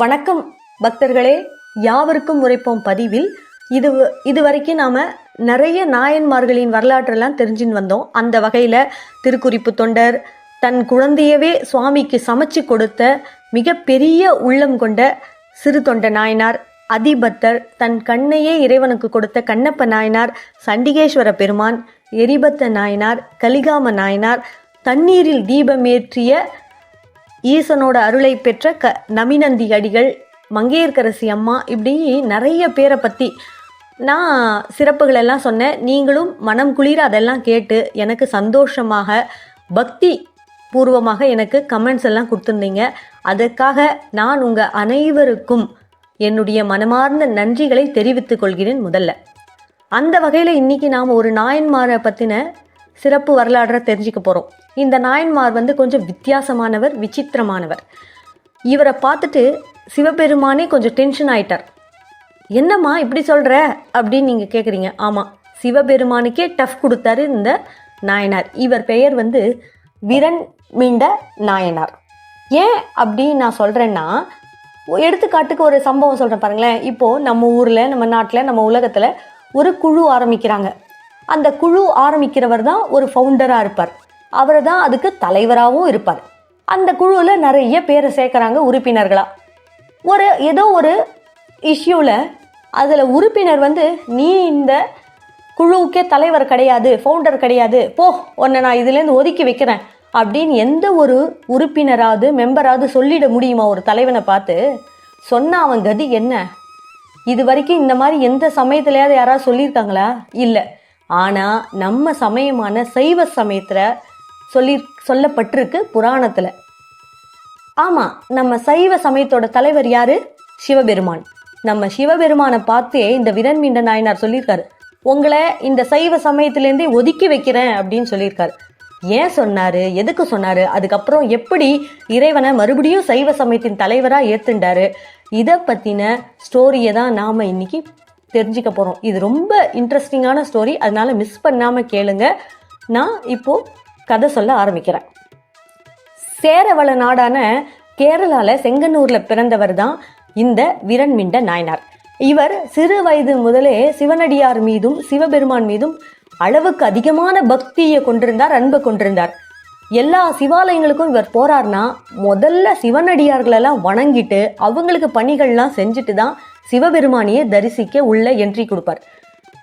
வணக்கம் பக்தர்களே யாவருக்கும் உரைப்போம் பதிவில். இது இதுவரைக்கும் நாம் நிறைய நாயன்மார்களின் வரலாற்றெல்லாம் தெரிஞ்சுன்னு வந்தோம். அந்த வகையில் திருக்குறிப்பு தொண்டர் தன் குழந்தையவே சுவாமிக்கு சமைச்சு கொடுத்த மிகப்பெரிய உள்ளம் கொண்ட சிறு தொண்ட நாயனார் அதிபத்தர் தன் கண்ணையே இறைவனுக்கு கொடுத்த கண்ணப்ப நாயனார் சண்டிகேஸ்வர பெருமான் எரிபத்த நாயனார் கலிகாம நாயனார் தண்ணீரில் தீபமேற்றிய ஈசனோட அருளை பெற்ற க நமினந்தி அடிகள் மங்கையர்கரசி அம்மா இப்படி நிறைய பேரை பற்றி நான் சிறப்புகளெல்லாம் சொன்னேன். நீங்களும் மனம் குளிர அதெல்லாம் கேட்டு எனக்கு சந்தோஷமாக பக்தி பூர்வமாக எனக்கு கமெண்ட்ஸ் எல்லாம் கொடுத்துருந்தீங்க. அதற்காக நான் உங்கள் அனைவருக்கும் என்னுடைய மனமார்ந்த நன்றிகளை தெரிவித்துக் கொள்கிறேன் முதல்ல. அந்த வகையில் இன்றைக்கி நாம் ஒரு நாயன்மாரை பற்றின சிறப்பு வரலாற்றை தெரிஞ்சுக்க போகிறோம் இந்த நாயன்மார் வந்து கொஞ்சம் வித்தியாசமானவர் விசித்திரமானவர். இவரை பார்த்துட்டு சிவபெருமானே கொஞ்சம் டென்ஷன் ஆயிட்டார். என்னம்மா இப்படி சொல்கிற அப்படின்னு நீங்கள் கேட்குறீங்க ஆமாம் சிவபெருமானுக்கே டஃப் கொடுத்தாரு இந்த நாயனார். இவர் பெயர் வந்து விரண் மீண்ட நாயனார். ஏன் அப்படின்னு நான் சொல்கிறேன்னா எடுத்துக்காட்டுக்கு ஒரு சம்பவம் சொல்கிறேன் பாருங்களேன். இப்போது நம்ம ஊரில் நம்ம நாட்டில் நம்ம உலகத்தில் ஒரு குழு ஆரம்பிக்கிறாங்க. அந்த குழு ஆரம்பிக்கிறவர் தான் ஒரு ஃபவுண்டராக இருப்பார். அவர் தான் அதுக்கு தலைவராகவும் இருப்பார். அந்த குழுவில் நிறைய பேரை சேர்க்குறாங்க உறுப்பினர்களாக ஒரு ஏதோ ஒரு இஷ்யூவில் அதில் உறுப்பினர் வந்து நீ இந்த குழுவுக்கே தலைவர் கிடையாது ஃபவுண்டர் கிடையாது போ உன்னை நான் இதுலேருந்து ஒதுக்கி வைக்கிறேன். அப்படின்னு எந்த ஒரு உறுப்பினராவது மெம்பராவது சொல்லிட முடியுமா? ஒரு தலைவனை பார்த்து சொன்ன அவன் கதி என்ன? இது வரைக்கும் இந்த மாதிரி எந்த சமயத்துலையாவது யாராவது சொல்லியிருக்காங்களா? இல்லை. ஆனால் நம்ம சமயமான சைவ சமயத்தில் சொல்லி சொல்லப்பட்டிருக்கு புராணத்தில். ஆமாம் நம்ம சைவ சமயத்தோட தலைவர் யாரு? சிவபெருமான். நம்ம சிவபெருமானை பார்த்தே இந்த விரண்மீண்ட நாயனார் சொல்லியிருக்காரு. உங்களை இந்த சைவ சமயத்திலேருந்தே ஒதுக்கி வைக்கிறேன் அப்படின்னு சொல்லியிருக்காரு. ஏன் சொன்னாரு? எதுக்கு சொன்னாரு? அதுக்கப்புறம் எப்படி இறைவனை மறுபடியும் சைவ சமயத்தின் தலைவராக ஏற்றுண்டாரு இதை பற்றின ஸ்டோரியை தான் நாம் இன்னைக்கு தெரிஞ்சுக்க போகிறோம் இது ரொம்ப இன்ட்ரெஸ்டிங்கான ஸ்டோரி அதனால மிஸ் பண்ணாமல் கேளுங்க. நான் இப்போ கதை சொல்ல ஆரம்பிக்கிறேன். சேரவள நாடான கேரளால செங்கன்னூர்ல பிறந்தவர் தான் இந்த விரண்மிண்ட நாயனார். இவர் சிறு வயது முதலே சிவனடியார் மீதும் சிவபெருமான் மீதும் அளவுக்கு அதிகமான பக்தியை கொண்டிருந்தார் அன்பை கொண்டிருந்தார். எல்லா சிவாலயங்களுக்கும் இவர் போறார்னா முதல்ல சிவனடியார்களெல்லாம் வணங்கிட்டு அவங்களுக்கு பணிகள்லாம் செஞ்சுட்டு தான் சிவபெருமானியை தரிசிக்க உள்ள என்ட்ரி கொடுப்பார்.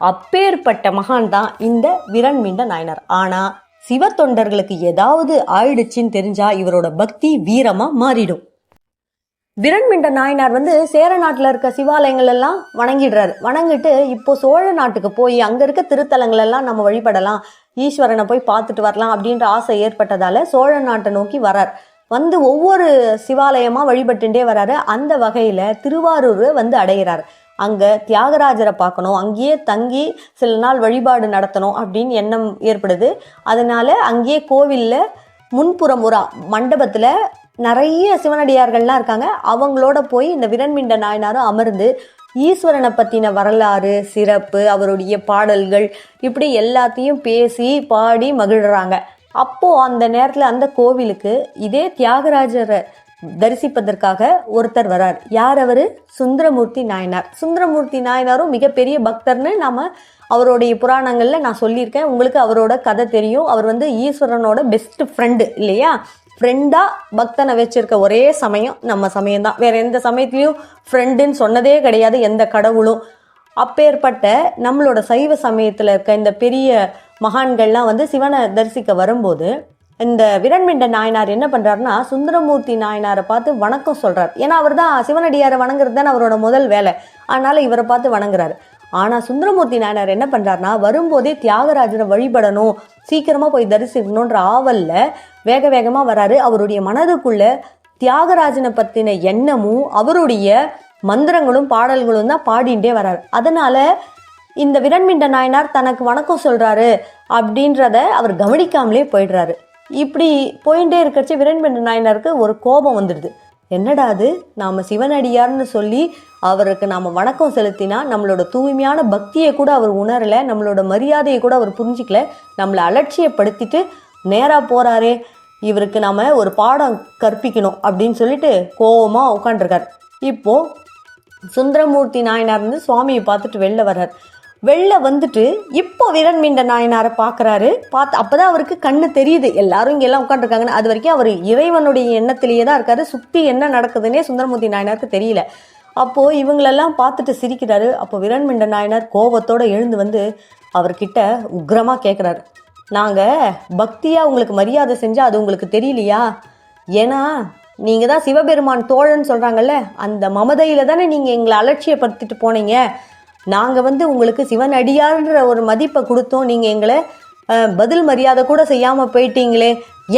அப்பேற்பட்ட மகான் தான் இந்த விரண்மீண்ட நாயனார். ஆனா சிவ தொண்டர்களுக்கு ஏதாவது ஆயிடுச்சுன்னு தெரிஞ்சா இவரோட பக்தி வீரமா மாறிடும். விரண்மிண்ட நாயனார் வந்து சேர நாட்டில் இருக்க சிவாலயங்கள் எல்லாம் வணங்கிடுறாரு. வணங்கிட்டு இப்போ சோழ நாட்டுக்கு போய் அங்க இருக்க திருத்தலங்கள் எல்லாம் நம்ம வழிபடலாம் ஈஸ்வரனை போய் பார்த்துட்டு வரலாம் அப்படின்ற ஆசை ஏற்பட்டதால சோழ நாட்டை நோக்கி வரார். வந்து ஒவ்வொரு சிவாலயமாக வழிபட்டுட்டே வராரு. அந்த வகையில் திருவாரூர் வந்து அடைகிறார் அங்கே தியாகராஜரை பார்க்கணும். அங்கேயே தங்கி சில நாள் வழிபாடு நடத்தணும் அப்படின்னு எண்ணம் ஏற்படுது. அதனால அங்கேயே கோவிலில் முன்புறம் ஒரு மண்டபத்தில் நிறைய சிவனடியார்கள்லாம் இருக்காங்க. அவங்களோட போய் இந்த விரண்மிண்ட நாயனாரும் அமர்ந்து ஈஸ்வரனை பற்றின வரலாறு சிறப்பு அவருடைய பாடல்கள் இப்படி எல்லாத்தையும் பேசி பாடி மகிழ்கிறாங்க அப்போது அந்த நேரத்தில் அந்த கோவிலுக்கு இதே தியாகராஜரை தரிசிப்பதற்காக ஒருத்தர் வரார். யார் அவர்? சுந்தரமூர்த்தி நாயனார். சுந்தரமூர்த்தி நாயனாரும் மிகப்பெரிய பக்தர்னு நாம் அவருடைய புராணங்களில் நான் சொல்லியிருக்கேன். உங்களுக்கு அவரோட கதை தெரியும். அவர் வந்து ஈஸ்வரனோட பெஸ்ட் ஃப்ரெண்டு இல்லையா? ஃப்ரெண்டாக பக்தனை வச்சுருக்க ஒரே சமயம் நம்ம சமயம் தான் வேற எந்த சமயத்துலேயும் ஃப்ரெண்டுன்னு சொன்னதே கிடையாது. எந்த கடவுளும். அப்பேற்பட்ட நம்மளோட சைவ சமயத்தில் இருக்க இந்த பெரிய மகான்கள்லாம் வந்து சிவனை தரிசிக்க வரும்போது இந்த விரண்மிண்ட நாயனார் என்ன பண்ணுறாருன்னா சுந்தரமூர்த்தி நாயனாரை பார்த்து வணக்கம் சொல்கிறார் ஏன்னா அவர் தான் சிவனடியாரை வணங்குறது தான் அவரோட முதல் வேலை. அதனால் இவரை பார்த்து வணங்குறாரு. ஆனால் சுந்தரமூர்த்தி நாயனார் என்ன பண்ணுறாருனா வரும்போதே தியாகராஜரை வழிபடணும் சீக்கிரமாக போய் தரிசிக்கணுன்ற ஆவலில் வேக வேகமாக வராரு. அவருடைய மனதுக்குள்ளே தியாகராஜனை பற்றின எண்ணமும் அவருடைய மந்திரங்களும் பாடல்களும் தான் பாடிண்டே வராரு. அதனால் இந்த விரண்மிண்ட நாயனார் தனக்கு வணக்கம் சொல்கிறாரு அப்படின்றத அவர் கவனிக்காமலே போயிடுறாரு. இப்படி போயிட்டே இருக்கிறச்சு விரண்மிண்ட நாயனாருக்கு ஒரு கோபம் வந்துடுது. என்னடா அது? நாம் சிவனடியார்னு சொல்லி அவருக்கு நாம் வணக்கம் செலுத்தினா நம்மளோட தூய்மையான பக்தியை கூட அவர் உணரலை நம்மளோட மரியாதையை கூட அவர் புரிஞ்சிக்கல நம்மளை அலட்சியப்படுத்திட்டு நேராக போகிறாரே இவருக்கு நாம் ஒரு பாடம் கற்பிக்கணும் அப்படின்னு சொல்லிட்டு கோவமாக உட்காண்டிருக்கார் இப்போது சுந்தரமூர்த்தி நாயனார் வந்து சுவாமியை பார்த்துட்டு வெளில வர்றார். வெளில வந்துட்டு இப்போ விரண்மீண்ட நாயனாரை பார்க்குறாரு. பார்த்து அப்போ தான் அவருக்கு கண்ணு தெரியுது. எல்லாரும் இங்கே எல்லாம் உட்காந்துருக்காங்கன்னு அது வரைக்கும் அவர் இறைவனுடைய எண்ணத்திலேயே தான் இருக்காரு. சுற்றி என்ன நடக்குதுன்னே சுந்தரமூர்த்தி நாயனாருக்கு தெரியல. அப்போது இவங்களெல்லாம் பார்த்துட்டு சிரிக்கிறாரு. அப்போ விரண்மிண்ட நாயனார் கோபத்தோடு எழுந்து வந்து அவர்கிட்ட உக்ரமாக கேட்குறாரு நாங்கள் பக்தியாக உங்களுக்கு மரியாதை செஞ்சால் அது உங்களுக்கு தெரியலையா? ஏன்னா நீங்கள் தான் சிவபெருமான் தோழன் சொல்கிறாங்கல்ல அந்த மமதையில் தானே நீங்கள் எங்களை அலட்சியப்படுத்திட்டு போனீங்க. நாங்கள் வந்து உங்களுக்கு சிவன் அடியார்ன்ற ஒரு மதிப்பை கொடுத்தோம். நீங்கள் எங்களை பதில் மரியாதை கூட செய்யாமல் போயிட்டீங்களே.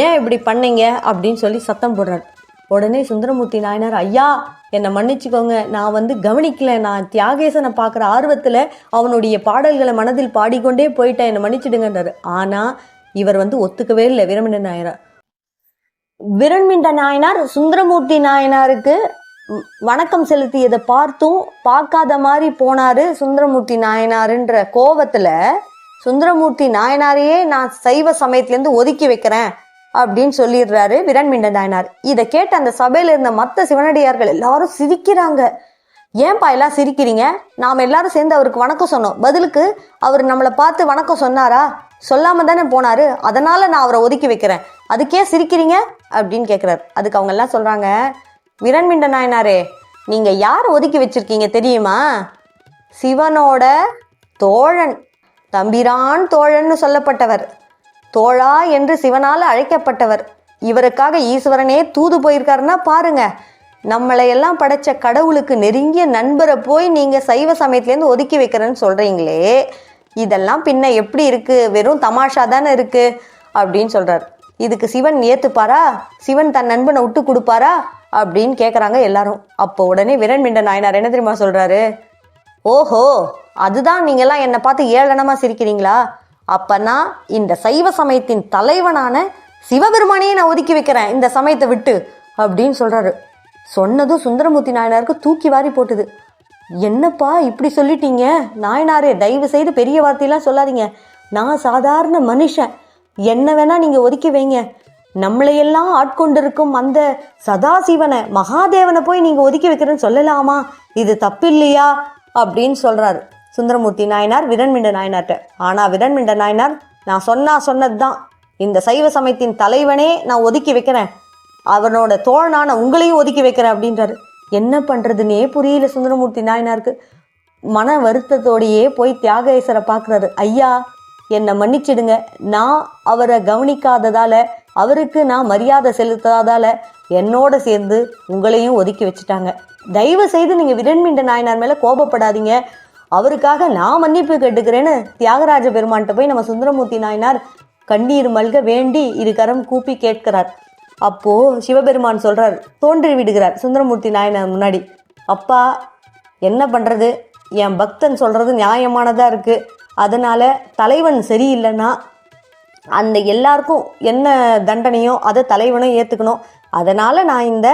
ஏன் இப்படி பண்ணீங்க? அப்படின்னு சொல்லி சத்தம் போடுறார். உடனே சுந்தரமூர்த்தி நாயனார் ஐயா என்னை மன்னிச்சுக்கோங்க. நான் வந்து கவனிக்கல. நான் தியாகேசனை பார்க்குற ஆர்வத்தில் அவனுடைய பாடல்களை மனதில் பாடிக்கொண்டே போயிட்டேன். என்னை மன்னிச்சிடுங்கன்றார். ஆனால் இவர் வந்து ஒத்துக்கவே இல்லை. விரமண நாயனார். விரண்மிண்ட நாயனார் சுந்தரமூர்த்தி நாயனாருக்கு வணக்கம் செலுத்தியதை பார்த்தும் பார்க்காத மாதிரி போனாரு சுந்தரமூர்த்தி நாயனாருன்ற கோவத்துல சுந்தரமூர்த்தி நாயனாரையே நான் சைவ சமயத்திலேருந்து ஒதுக்கி வைக்கிறேன் அப்படின்னு சொல்லிடுறாரு விரண்மிண்ட நாயனார். இதை கேட்ட அந்த சபையில இருந்த மற்ற சிவனடியார்கள் எல்லாரும் சிரிக்கிறாங்க. ஏன்பா எல்லாம் சிரிக்கிறீங்க? நாம் எல்லாரும் சேர்ந்து அவருக்கு வணக்கம் சொன்னோம். பதிலுக்கு அவர் நம்மளை பார்த்து வணக்கம் சொன்னாரா? சொல்லாம தானே போனாரு. அதனால நான் அவரை ஒதுக்கி வைக்கிறேன். அதுக்கே சிரிக்கிறீங்க? அப்படின்னு கேட்குறாரு அதுக்கு அவங்க எல்லாம் சொல்றாங்க விரண்மிண்ட நாயனாரே நீங்க யார் ஒதுக்கி வச்சிருக்கீங்க தெரியுமா? சிவனோட தோழன் தம்பிரான் தோழன்னு சொல்லப்பட்டவர். தோழா என்று சிவனால் அழைக்கப்பட்டவர். இவருக்காக ஈஸ்வரனே தூது போயிருக்காருன்னா பாருங்க நம்மளை எல்லாம் படைச்ச கடவுளுக்கு நெருங்கிய நண்பரை போய் நீங்க சைவ சமயத்திலேருந்து ஒதுக்கி வைக்கிறேன்னு சொல்றீங்களே இதெல்லாம் பின்ன எப்படி இருக்கு? வெறும் தமாஷா தானே இருக்கு? அப்படின்னு சொல்றார். இதுக்கு சிவன் ஏத்துப்பாரா? சிவன் தன் நண்பனை விட்டு கொடுப்பாரா? அப்படின்னு கேட்குறாங்க எல்லாரும். அப்போ உடனே விரண்மிண்ட நாயனார் என்ன தெரியுமா சொல்கிறாரு ஓஹோ அதுதான் நீங்கள்லாம் என்னை பார்த்து ஏளனமாக சிரிக்கிறீங்களா? அப்பனா இந்த சைவ சமயத்தின் தலைவனான சிவபெருமானையே நான் ஒதுக்கி வைக்கிறேன் இந்த சமயத்தை விட்டு அப்படின்னு சொல்கிறாரு சொன்னதும் சுந்தரமூர்த்தி நாயனாருக்கு தூக்கி வாரி போட்டுது. என்னப்பா இப்படி சொல்லிட்டீங்க? நாயனாரே தயவு செய்து பெரிய வார்த்தையெல்லாம் சொல்லாதீங்க. நான் சாதாரண மனுஷன். என்ன வேணால் நீங்கள் ஒதுக்கி வைங்க. நம்மளையெல்லாம் ஆட்கொண்டிருக்கும் அந்த சதாசிவனை மகாதேவனை போய் நீங்க ஒதுக்கி வைக்கிறேன்னு சொல்லலாமா? இது தப்பில்லையா? அப்படின்னு சொல்றாரு. சுந்தரமூர்த்தி நாயனார் விரண்மிண்ட நாயனார்ட்ட ஆனா விரண்மிண்ட நாயனார் நான் சொன்னா சொன்னதுதான். இந்த சைவ சமயத்தின் தலைவனே நான் ஒதுக்கி வைக்கிறேன். அவனோட தோழனான உங்களையும் ஒதுக்கி வைக்கிறேன் அப்படின்றாரு. என்ன பண்றதுன்னே புரியல சுந்தரமூர்த்தி நாயனாருக்கு. மன வருத்தத்தோடையே போய் தியாகேசரை பார்க்குறாரு. ஐயா என்னை மன்னிச்சிடுங்க. நான் அவரை கவனிக்காததால அவருக்கு நான் மரியாதை செலுத்தாதால என்னோட சேர்ந்து உங்களையும் ஒதுக்கி வச்சுட்டாங்க. தயவு செய்து நீங்க விரண்மிண்ட நாயனார் மேல கோபப்படாதீங்க. அவருக்காக நான் மன்னிப்பு கேட்டுக்கிறேன்னு தியாகராஜ பெருமான்கிட்ட போய் நம்ம சுந்தரமூர்த்தி நாயனார் கண்ணீர் மல்க வேண்டி இருக்கரம் கூப்பி கேட்கிறார். அப்போ சிவபெருமான் சொல்றார் தோன்றி விடுகிறார் சுந்தரமூர்த்தி நாயனார் முன்னாடி. அப்பா என்ன பண்றது? என் பக்தன் சொல்றது நியாயமானதா இருக்கு. அதனால தலைவன் சரியில்லைன்னா அந்த எல்லாருக்கும் என்ன தண்டனையோ அதை தலைவனும் ஏற்றுக்கணும் அதனால் நான் இந்த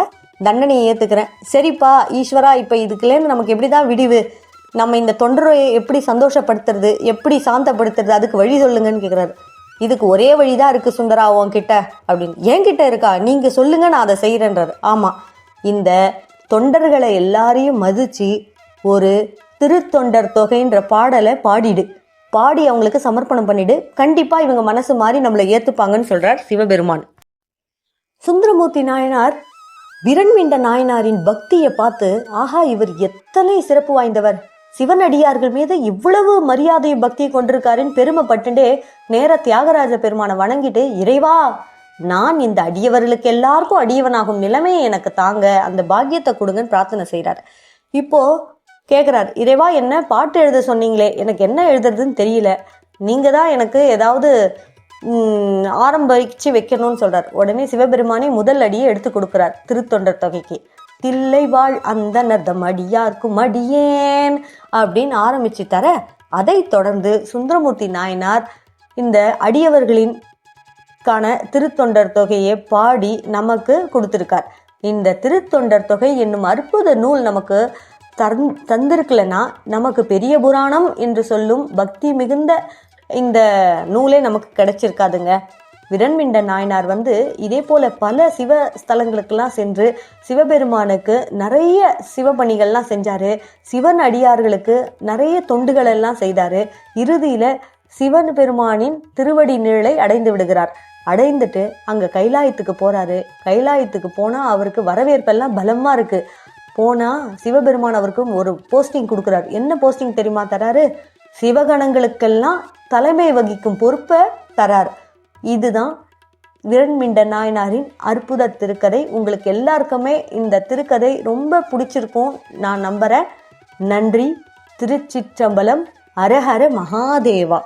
தண்டனையை ஏற்றுக்கிறேன் சரிப்பா ஈஸ்வரா இப்போ இதுக்குலேருந்து நமக்கு எப்படி தான் விடிவு? நம்ம இந்த தொண்டரையை எப்படி சந்தோஷப்படுத்துறது? எப்படி சாந்தப்படுத்துறது? அதுக்கு வழி சொல்லுங்கன்னு கேட்குறாரு இதுக்கு ஒரே வழி தான் இருக்குது சுந்தரா உன்கிட்ட அப்படின்னு. என்கிட்ட இருக்கா? நீங்கள் சொல்லுங்க நான் அதை செய்கிறேன்றாரு ஆமாம் இந்த தொண்டர்களை எல்லாரையும் மதித்து ஒரு திருத்தொண்டர் தொகைன்ற பாடலை பாடிடு. பாடி அவங்களுக்கு சமர்ப்பணம் பண்ணிடு. கண்டிப்பா இவங்க மனசு மாறி நம்மளை ஏத்துப்பாங்கன்னு சொல்றார் சிவபெருமான். சுந்தரமூர்த்தி நாயனார் விரண்மிண்ட நாயனாரின் பக்தியை பார்த்து ஆஹா இவர் எத்தனை சிறப்பு வாய்ந்தவர். சிவனடியார்கள் மீது இவ்வளவு மரியாதையும் பக்தியை கொண்டிருக்காருன்னு பெருமைப்பட்டுண்டே நேர தியாகராஜ பெருமானை வணங்கிட்டு இறைவா நான் இந்த அடியவர்களுக்கு எல்லாருக்கும் அடியவனாகும் நிலைமையை எனக்கு தாங்க. அந்த பாக்கியத்தை கொடுங்கன்னு பிரார்த்தனை செய்கிறார் இப்போது கேட்குறார் இறைவா என்ன பாட்டு எழுத சொன்னீங்களே? எனக்கு என்ன எழுதுறதுன்னு தெரியல. நீங்கள் தான் எனக்கு ஏதாவது ஆரம்பிச்சு வைக்கணும்னு சொல்கிறார் உடனே சிவபெருமானே முதல் அடியை எடுத்து கொடுக்குறார் திருத்தொண்டர் தொகைக்கு. தில்லை வாழ் அந்த நர்தம் அடியார்க்கும் அடியேன் அப்படின்னு ஆரம்பிச்சு தர அதைத் தொடர்ந்து சுந்தரமூர்த்தி நாயனார் இந்த அடியவர்களின் கான திருத்தொண்டர் தொகையை பாடி நமக்கு கொடுத்துருக்கார். இந்த திருத்தொண்டர் தொகை என்னும் அற்புத நூல் நமக்கு தந் தந்திருக்கலனா நமக்கு பெரிய புராணம் என்று சொல்லும் பக்தி மிகுந்த இந்த நூலே நமக்கு கிடைச்சிருக்காதுங்க. விரண்மிண்ட நாயனார் வந்து இதே போல பல சிவ ஸ்தலங்களுக்கெல்லாம் சென்று சிவபெருமானுக்கு நிறைய சிவபணிகள்லாம் செஞ்சாரு. சிவன் அடியார்களுக்கு நிறைய தொண்டுகள் எல்லாம் செய்தாரு. இறுதியில சிவன் பெருமானின் திருவடி நிழலை அடைந்து விடுகிறார். அடைந்துட்டு அங்க கைலாயத்துக்கு போறாரு. கைலாயத்துக்கு போனா அவருக்கு வரவேற்பெல்லாம் பலமா இருக்கு. போனால் சிவபெருமான் அவருக்கும் ஒரு போஸ்டிங் கொடுக்குறாரு. என்ன போஸ்டிங் தெரியுமா? தராரு. சிவகணங்களுக்கெல்லாம் தலைமை வகிக்கும் பொறுப்பை தரார். இதுதான் விரண்மிண்ட நாயனாரின் அற்புத திருக்கதை. உங்களுக்கு எல்லாருக்குமே இந்த திருக்கதை ரொம்ப பிடிச்சிருக்கும் நான் நம்புறேன். நன்றி. திருச்சிற்றம்பலம். அரஹர மகாதேவா.